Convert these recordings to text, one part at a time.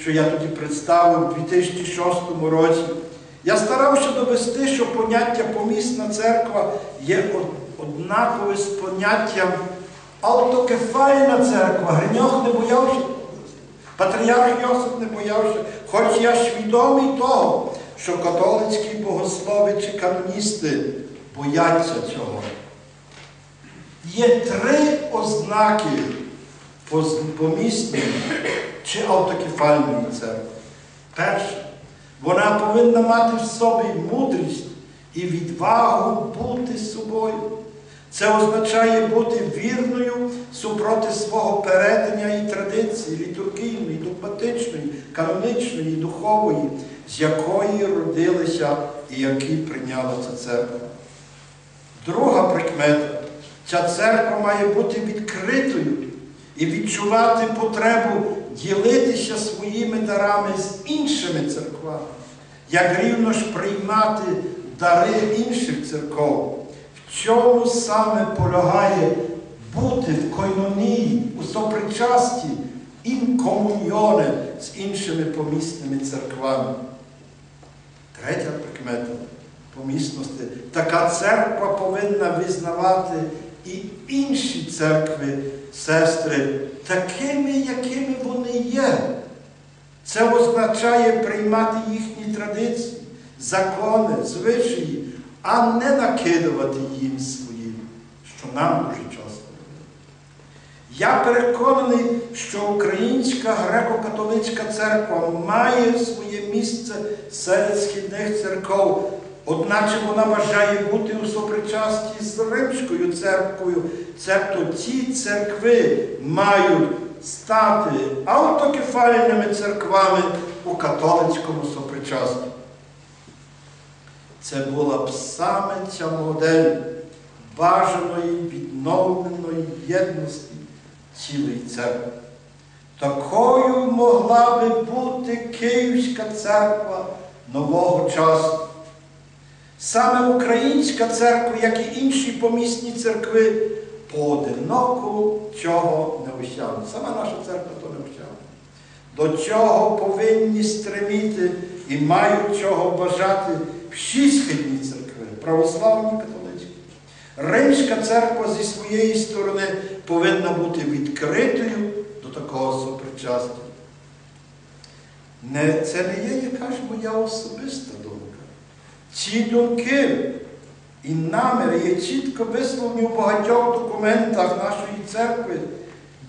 що я тоді представив у 2006 році, я старався довести, що поняття помісна церква є од- однакове з поняттям автокефальна церква. Гриньох не боявся, патріарх Йосип не боявся, хоч я свідомий того, що католицькі богослови чи каноністи бояться цього. Є три ознаки помісної чи автокефальної церкви. Перше, вона повинна мати в собі мудрість і відвагу бути собою. Це означає бути вірною супроти свого перетиня і традиції, літургійної, догматичної, канонічної, духової, з якої родилися і які прийняла ця церква. Друга прикмета. Ця церква має бути відкритою і відчувати потребу ділитися своїми дарами з іншими церквами, як рівно ж приймати дари інших церков. В чому саме полягає бути в койнонії, у сопричасті, ін комуньйоне з іншими помісними церквами. Третя прикмета помісності. Така церква повинна визнавати і інші церкви, сестри, такими, якими вони є. Це означає приймати їхні традиції, закони, звичаї, а не накидувати їм свої, що нам дуже часто. Я переконаний, що Українська греко-католицька церква має своє місце серед східних церков, одначе вона бажає бути у сопричасті з Римською церквою, цебто ці церкви мають стати автокефальними церквами у католицькому сопричасті. Це була б саме ця модель бажаної відновленої єдності цілої церкви. Такою могла би бути Київська церква нового часу. Саме Українська церква, як і інші помісні церкви, поодиноку цього не осягне. Сама наша церква то не осягне. До чого повинні стреміти і мають чого бажати всі східні церкви, православні католицькі. Римська церква зі своєї сторони повинна бути відкритою до такого сопричастя. Не, це не є якась моя особиста думка. Ці думки і наміри є чітко висловлені у багатьох документах нашої церкви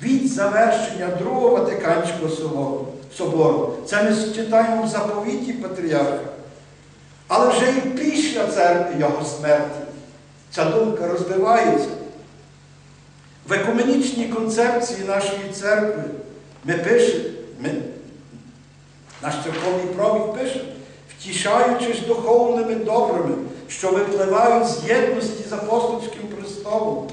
від завершення Другого Ватиканського собору. Це ми читаємо в заповіті патріарха. Але вже і після церкви його смерті ця думка розвивається. В екуменічній концепції нашої церкви ми пишемо, ми, наш церковний провід пише, втішаючись духовними добрими, що випливають з єдності з апостольським престолом.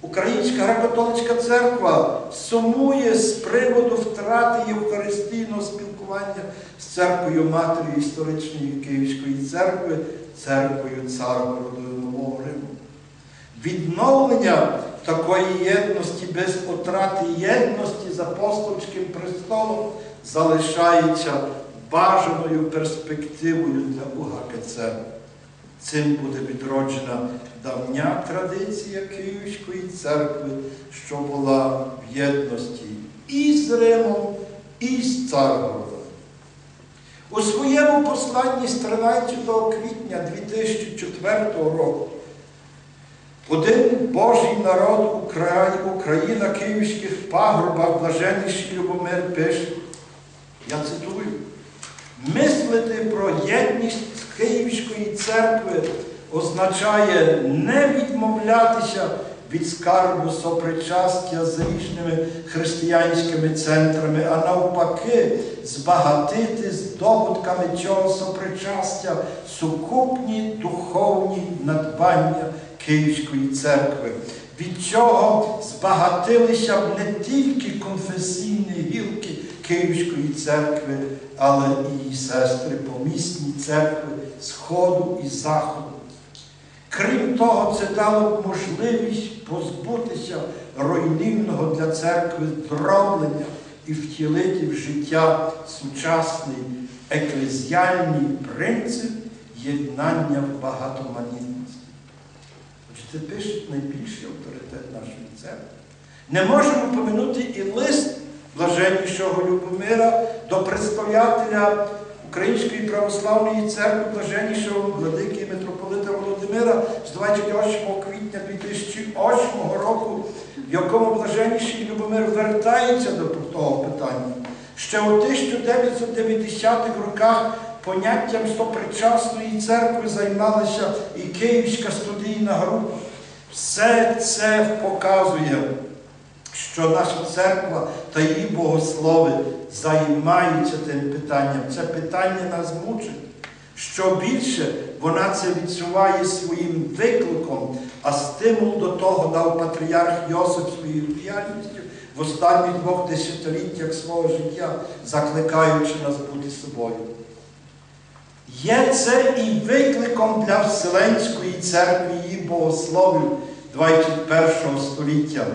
Українська греко-католицька церква сумує з приводу втрати євхаристійного спілкування з церквою Матері історичної Київської церкви, церквою Царгородою Нового Риму. Відновлення такої єдності без втрати єдності з апостольським престолом залишається бажаною перспективою для УГКЦ. Цим буде відроджена давня традиція Київської церкви, що була в єдності і з Римом, і з Царгородом. У своєму посланні з 13 квітня 2004 року один Божий народ Україна Київських пагорбах блаженніший Любомир пише, я цитую, мислити про єдність Київської церкви означає не відмовлятися від скарбу сопричастя з різними християнськими центрами, а навпаки, збагатити здобутками цього сопричастя сукупні духовні надбання Київської церкви, від чого збагатилися б не тільки конфесійні гілки Київської церкви, але і її сестри помісні церкви Сходу і Заходу. Крім того, це дало б можливість позбутися руйнівного для церкви дроблення і втілити в життя сучасний еклезіальний принцип єднання в багатоманітності. Це пише найбільший авторитет нашої церкви. Не можемо поминути і лист блаженнішого Любомира до представителя Української православної церкви блаженнішого владики митрополита Володимира з 28 квітня 2008 року, в якому блаженніший Любомир вертається до того питання. Ще у 1990-х роках поняттям сопричасної церкви займалася і Київська студійна група. Все це показує, що наша церква та її богослови займаються тим питанням. Це питання нас мучить. Що більше вона це відчуває своїм викликом, а стимул до того дав патріарх Йосип своєю діяльністю в останніх двох десятиліттях свого життя, закликаючи нас бути собою. Є це і викликом для Вселенської церкви її богословів 21 століття.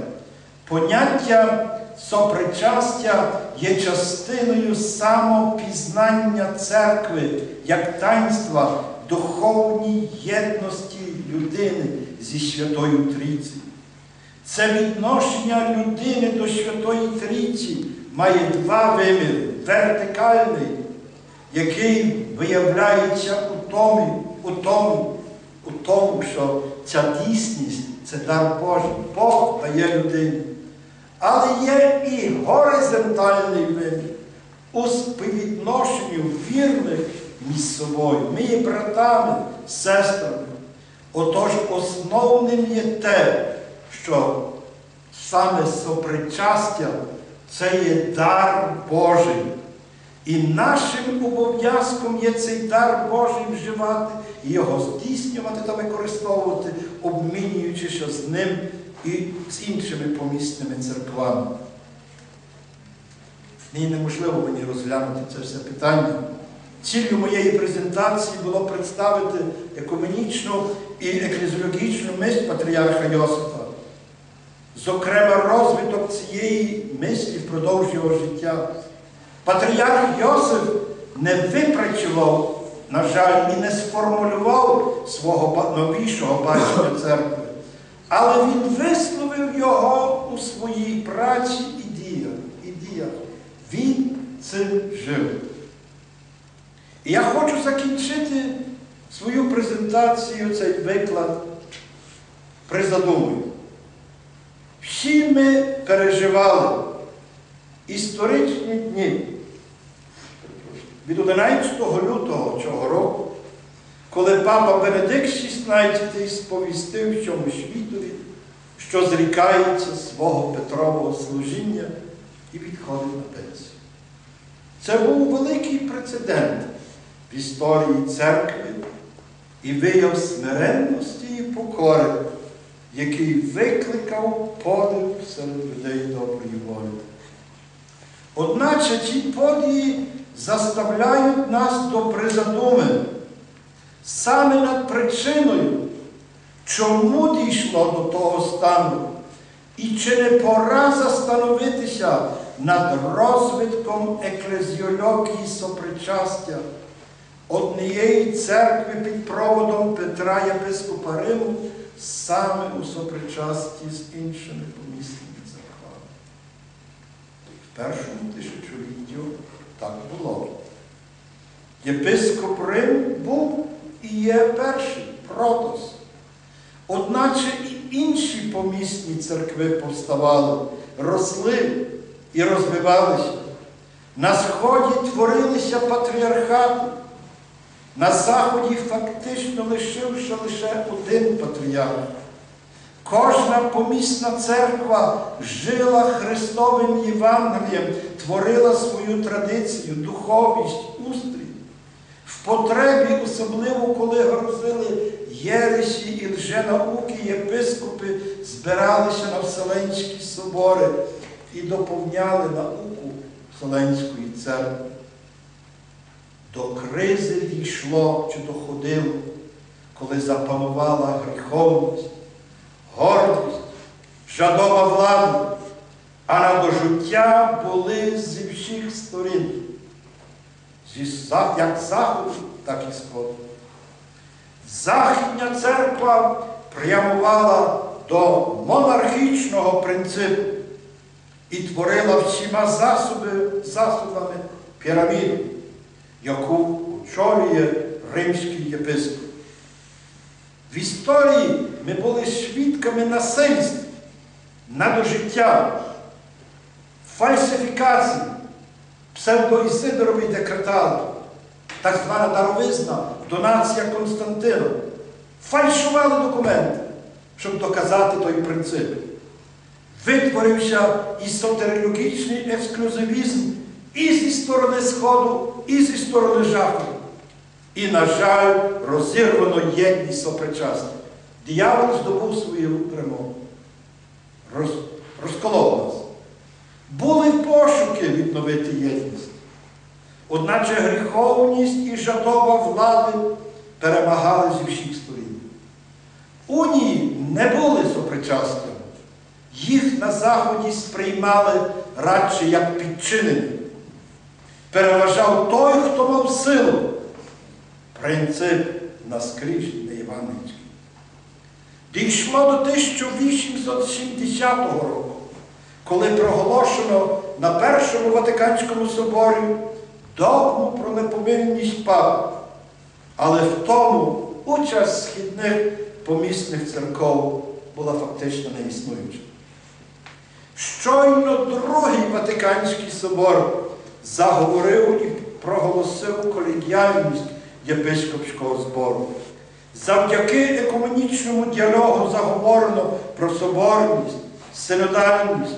Поняття сопричастя є частиною самопізнання церкви як таїнства духовній єдності людини зі Святою Трійці. Це відношення людини до Святої Трійці має два виміри вертикальний, який виявляється у тому, у тому, у тому, що ця дійсність це дар Божий. Бог дає людині. Але є і горизонтальний вимір у співвідношенню вірних між собою. Ми братами, сестрами. Отож, основним є те, що саме сопричастя це є дар Божий. І нашим обов'язком є цей дар Божий вживати його здійснювати та використовувати, обмінюючися з ним і з іншими помісними церквами. Нині неможливо мені розглянути це все питання. Ціллю моєї презентації було представити екуменічну і еклезіологічну мисль патріарха Йосифа. Зокрема, розвиток цієї мислі впродовж його життя. Патріарх Йосиф не випрацював, на жаль, і не сформулював свого новішого бачення церкви, але він висловив його у своїй праці і діях. Він цим жив. І я хочу закінчити свою презентацію, цей виклад призадумою. Всі ми переживали історичні дні від 11 лютого цього року, коли папа Бенедикт XVI сповістив всьому світові, що зрікається свого Петрового служіння і відходить на пенсію. Це був великий прецедент в історії церкви і вияв смиренності і покори, який викликав подив серед людей доброї волі. Одначе ці події заставляють нас до призадуми саме над причиною, чому дійшло до того стану, і чи не пора застановитися над розвитком еклезіології сопричастя однієї церкви під проводом Петра Єпископа Риму саме у сопричасті з іншими помісними церквами. В першому тисячоліттю так було. Єпископ Рим був і є перший протос. Одначе і інші помісні церкви повставали, росли і розвивалися. На Сході творилися патріархати. На Заході фактично лишився лише один патріарх. Кожна помісна церква жила Христовим Євангелієм, творила свою традицію, духовність, устрій. Потребі, особливо коли грозили єресі і лженауки, єпископи збиралися на Вселенські собори і доповняли науку Вселенської церкви. До кризи дійшло чи доходило, коли запанувала гріховність, гордість, жадоба влади, а на дожиття були зі всіх сторін, як заходу, так і сходу. Західня церква прямувала до монархічного принципу і творила всіма засобами піраміду, яку очолює римський єпископ. В історії ми були свідками насильств, надожиття, фальсифікацій, псевдоісидоровий декретал, так звана даровизна, донація Константина. Фальшували документи, щоб доказати той принцип. Витворився ісотериологічний ексклюзивізм і зі сторони Сходу, і зі сторони Заходу. І, на жаль, розірвано єдність сопричасних. Диявол здобув свою перемогу. Роз, розколов нас. Були пошуки відновити єдність. Одначе гріховність і жадоба влади перемагали зі всіх сторін. Унії не були сопричасними. Їх на Заході сприймали радше як підчинені. Переважав той, хто мав силу. Принцип наскрізь не Івановичський. Дійшло до 1870 року, коли проголошено на Першому Ватиканському соборі догму про непомильність папи. Але в тому участь східних помісних церков була фактично неіснуюча. Щойно Другий Ватиканський собор заговорив і проголосив колегіальність єпископського збору. Завдяки екомунічному діалогу заговорено про соборність, синодальність,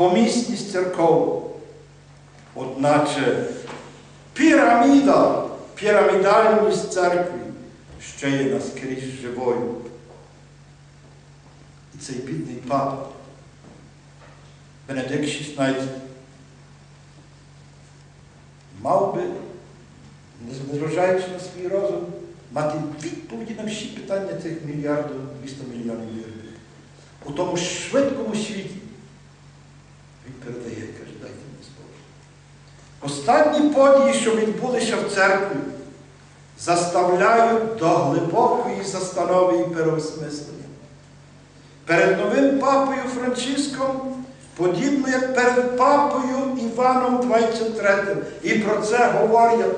помісність церков. Одначе піраміда, пірамідальність церкви ще є наскрізь живою. І цей бідний папа, Бенедикт XVI, мав би, незважаючи на свій розум, мати відповіді на всі питання цих мільярдів 200 мільйонів вірних. У тому швидкому світі він передає, каже, дайте мені спокій. Останні події, що відбулися в церкві, заставляють до глибокої застанови і переосмислення. Перед новим папою Франциском, подібно як перед папою Іваном XXIII, і про це говорять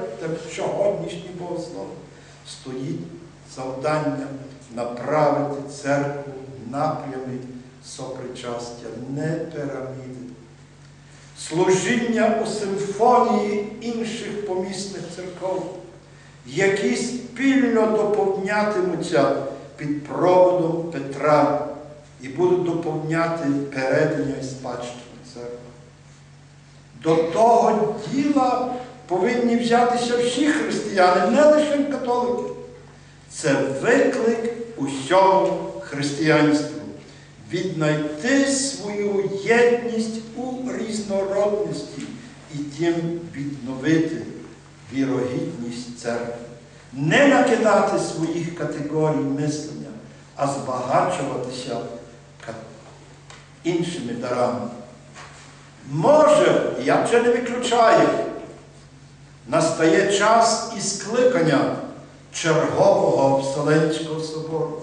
сьогоднішні богослови, стоїть завдання направити церкву в напрямі сопричастя, не піраміди. Служіння у симфонії інших помісних церков, які спільно доповнятимуться під проводом Петра і будуть доповняти передання і спадщину церкви. До того діла повинні взятися всі християни, не лише католики. Це виклик усьому християнству. Віднайти свою єдність у різнородності і тим відновити вірогідність церкви. Не накидати своїх категорій мислення, а збагачуватися іншими дарами. Може, я вже не виключаю, настає час і скликання чергового Вселенського собору,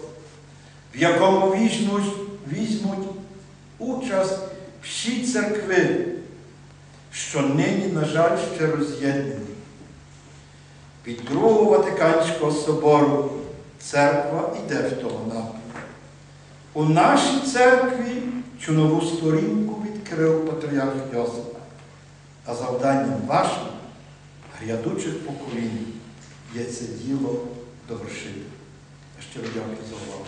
в якому візьмуть, візьмуть участь всі церкви, що нині, на жаль, ще роз'єднані. Від Другого Ватиканського собору церква йде в тому напрямку. У нашій церкві цю нову сторінку відкрив патріарх Йосип. А завданням вашим, грядучих поколінь, є це діло довершити. Я щиро дякую за увагу.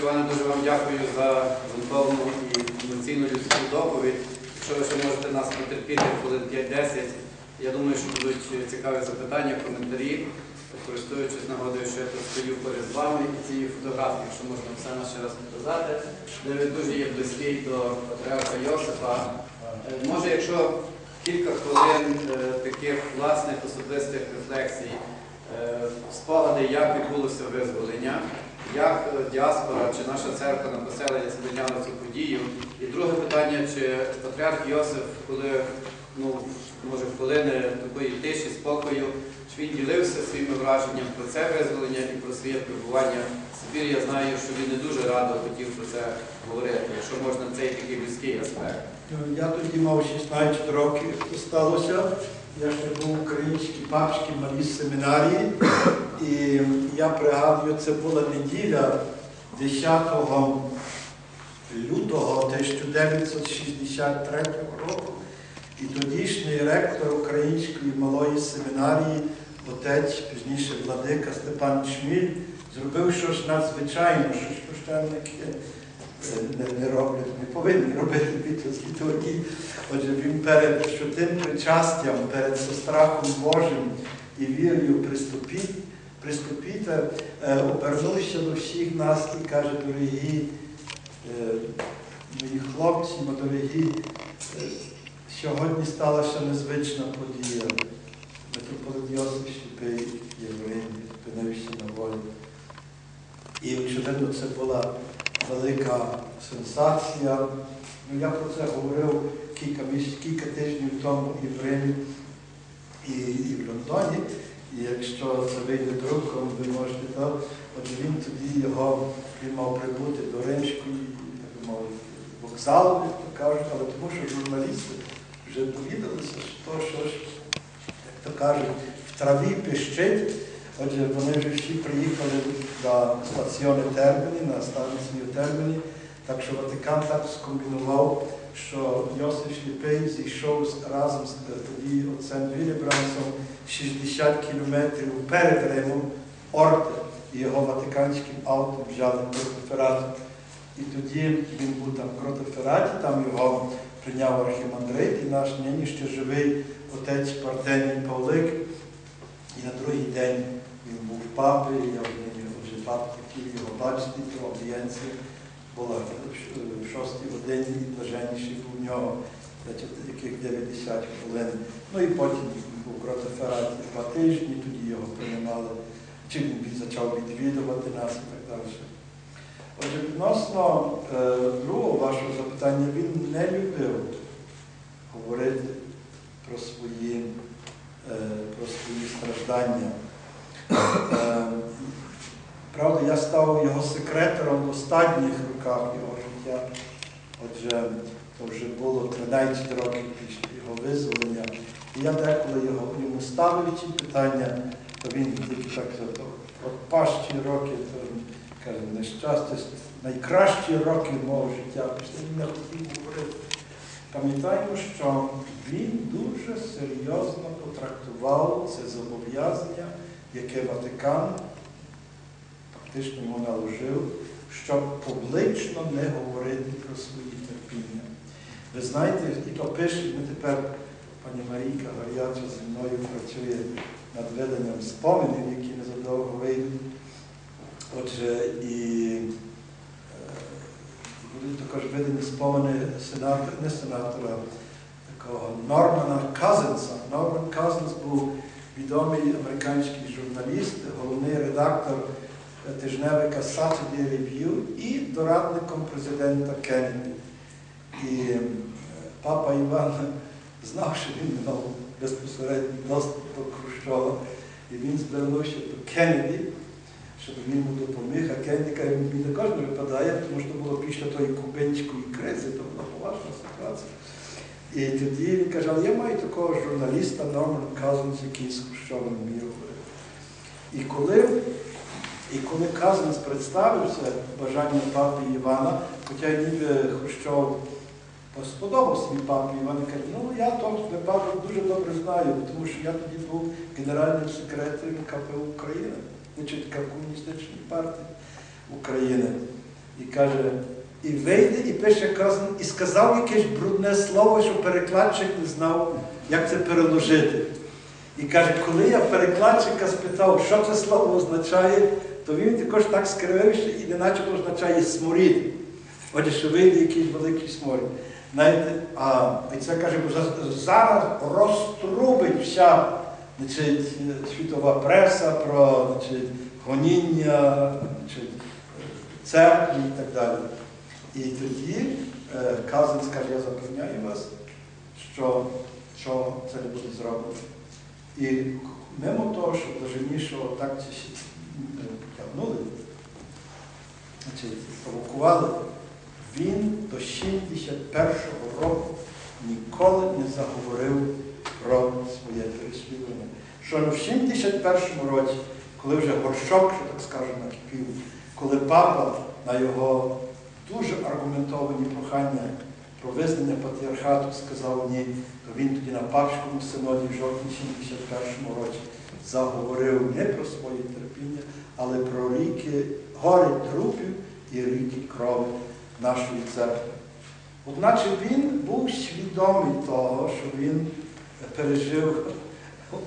Іване, дуже вам дякую за грунтовну і емоційну людську доповідь. Якщо ви ще можете нас потерпіти хвилин 5-10, я думаю, що будуть цікаві запитання, коментарі. Користуючись нагодою, що я тут стою перед вами і цією фотографією, якщо можна все нас ще раз показати, де ви дуже є близький до патріарха Йосипа. Е, Може, якщо кілька хвилин е, таких власних особистих рефлексій, е, спогади, як відбулося визволення, як е, діаспора чи наша церква на поселення сприйняла цю подію. І друге питання, чи патріарх Йосиф, коли ну, може в хвилини такої тиші, спокою, чи він ділився своїми враженнями про це визволення і про своє перебування в Сибірі. Я знаю, що він не дуже радо хотів про це говорити, якщо можна цей такий людський аспект. Я тоді мав 16 років, це сталося. Я ще був в українській папській малій семінарії. І я пригадую, це була неділя 10 лютого 1963 року. І тодішній ректор Української малої семінарії, отець, пізніше владика Степан Чміль, зробив щось надзвичайне, що священники е, не, не роблять, не повинні робити літургії. Отже, він перед святим причастям, перед сострахом Божим і вірою приступіть, приступіте, е, обернувся до всіх нас і каже, дорогі е, мої хлопці, дорогі, е, сьогодні сталася незвична подія. Митрополит Йосиф Сліпий єврей спинився на волі. І очевидно, це була велика сенсація. Ну, я про це говорив кілька кілька тижнів тому і в Римі, і, і в Лондоні. І якщо це вийде друком, ви можете то. Отже, він тоді його він мав прибути до римської як би мовити, вокзалу, як то кажуть, але тому що журналісти вже довідалися, що то щось, як то кажуть, в траві пищить. Отже, вони вже всі приїхали до стаціони Терміні, на станцію Терміні, так що Ватикан так скомбінував, що Йосиф Сліпий зійшов разом з тоді отцем Вілібрансом 60 кілометрів перед Римом Орте, і його ватиканським автом взяли протиферат. І тоді він був там в протифераті, там його прийняв архімандрит, і наш нині ще живий отець Партеній Павлик. І на другий день папі, я вже пап хотів його бачити, то аудієнція була в 6 годині і блаженніший був в нього яких 90 хвилин. Ну і потім був в Кротофераті два тижні, тоді його приймали, чи він почав відвідувати нас і так далі. Отже, відносно е, другого вашого запитання, він не любив говорити про свої, е, про свої страждання. Е, Правда, я став його секретером в останніх роках його життя. Отже, то вже було 13 років після його визволення. І я деколи його йому ставив ці питання, то він тільки так казав, от пащі роки, то він каже, нещастя, найкращі роки мого життя. Після він не хотів говорити. Пам'ятаємо, що він дуже серйозно потрактував це зобов'язання, яке Ватикан фактично йому наложив, щоб публічно не говорити про свої терпіння. Ви знаєте, і то пише, ми тепер, пані Марійка Гаряча зі мною працює над веденням споминів, які незадовго вийдуть. Отже, і е, будуть також видані спомини сенатора, не сенатора, такого Нормана Казенса. Норман Казенс був відомий американський журналіст, головний редактор тижневика Saturday Review і дорадником президента Кеннеді. І е, папа Іван знав, що він мав безпосередній доступ до Хрущова, і він звернувся до Кеннеді, щоб він йому допоміг, а Кеннеді каже, мені також не випадає, тому що було після тої кубинської кризи, то була поважна ситуація. І тоді він каже, але я маю такого журналіста Норман Казанс, який з Хрущовим вміє говорити. І коли і коли Казанець представився бажанням папи Івана, хоча ніби Хрущов сподобав свій папі Іван, каже, ну я того випадок дуже добре знаю, тому що я тоді був генеральним секретарем КПУ України, значить Комуністичної партії України. І каже, і вийде, і пише Казан, і сказав якесь брудне слово, що перекладчик не знав, як це переложити. І каже, коли я перекладчика спитав, що це слово означає, то він також так скривився і неначе означає сморід. Отже, що вийде якийсь великий сморід. Знаєте, а і це каже, бо зараз розтрубить вся значить, світова преса, про значить, гоніння значить, церкві і так далі. І тоді е, Казан скаже, я запевняю вас, що, що це не буде зроблено. І мимо того, що блаженнішого так чи е, потягнули, провокували, він до 61-го року ніколи не заговорив про своє переслідування. Що в 61-му році, коли вже горшок, що так скажемо, накипів, коли папа на його дуже аргументовані прохання про визнання патріархату сказав ні, то він тоді на Папському синоді в жовтні 61-му році заговорив не про своє терпіння, але про ріки, гори трупів і ріки крові нашої церкви. Одначе він був свідомий того, що він пережив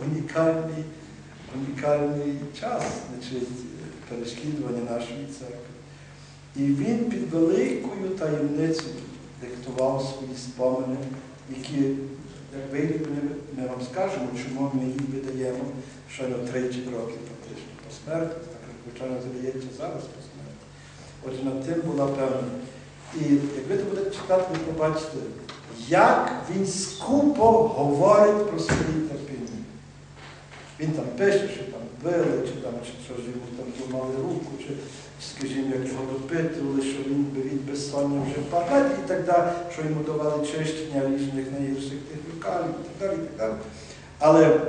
унікальний, унікальний час значить, переслідування нашої церкви. І він під великою таємницею диктував свої спомини, які, як вийде, ми, вам скажемо, чому ми їм видаємо щойно 30 років фактично по смерті, так звичайно здається зараз по смерті. Отже, над тим була певна. І як ви то будете читати, ви побачите, як він скупо говорить про свої терпіння. Він там пише, що там били, чи там чи що ж йому там зламали руку, чи, скажімо, як його допитували, що він від безсоння вже впадає і так далі, що йому давали чищення різних найгірших тих лікарів і так далі. і так далі. Але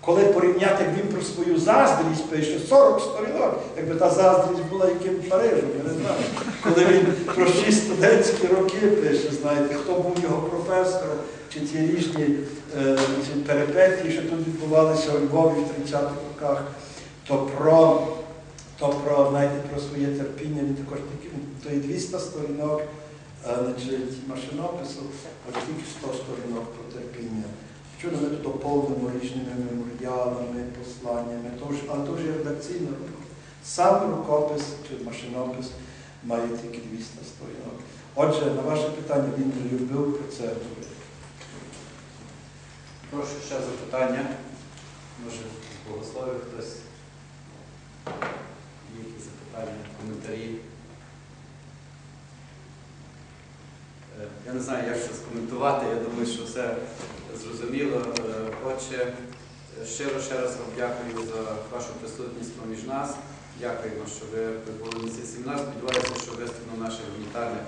коли порівняти, як він про свою заздрість пише 40 сторінок, якби та заздрість була яким Парижем, я не знаю. Коли він про шість студентські роки пише, знаєте, хто був його професором, чи ті різні е, ці перипетії, що тут відбувалися у Львові в 30-х роках, то про, то про, знаєте, про своє терпіння він також такі, то і 200 сторінок е, значить, машинопису, а тільки 100 сторінок про терпіння. Що ми тут доповнимо різними меморіалами, посланнями, то ж, але то вже редакційна робота. Сам рукопис чи машинопис має тільки 200 сторінок. Отже, на ваше питання він не любив про це говорити. Прошу ще запитання. Може, з богословів хтось. Є коментарі. Е, Я не знаю, як це скоментувати. Я думаю, що все зрозуміло. Е, Отже, щиро ще раз вам дякую за вашу присутність поміж нас. Дякуємо, що ви були на цій семінар. Сподіваюся, що виступно в наших гуманітарних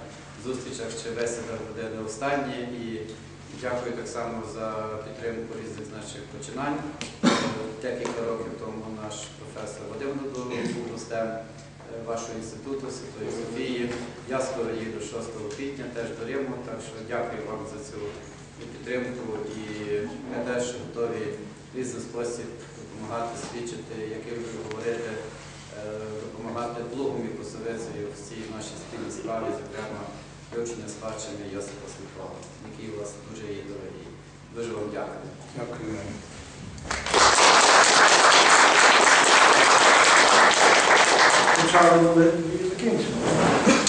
зустрічах ще бесіда буде не останнє. І дякую так само за підтримку різних наших починань. Е, Декілька років тому наш професор Вадим Дудо був гостем вашого інституту Святої Софії. Я скоро їду 6 квітня теж до Риму, так що дякую вам за цю підтримку і ми теж готові в різний спосіб допомагати, свідчити, яким ви говорите, допомагати плугом і посовицею в цій нашій спільній справі, зокрема вивчення спадщини Йосипа Святого, який у вас дуже є дорогий. Дуже вам дякую. Дякую. Почали ми і закінчимо. Достойно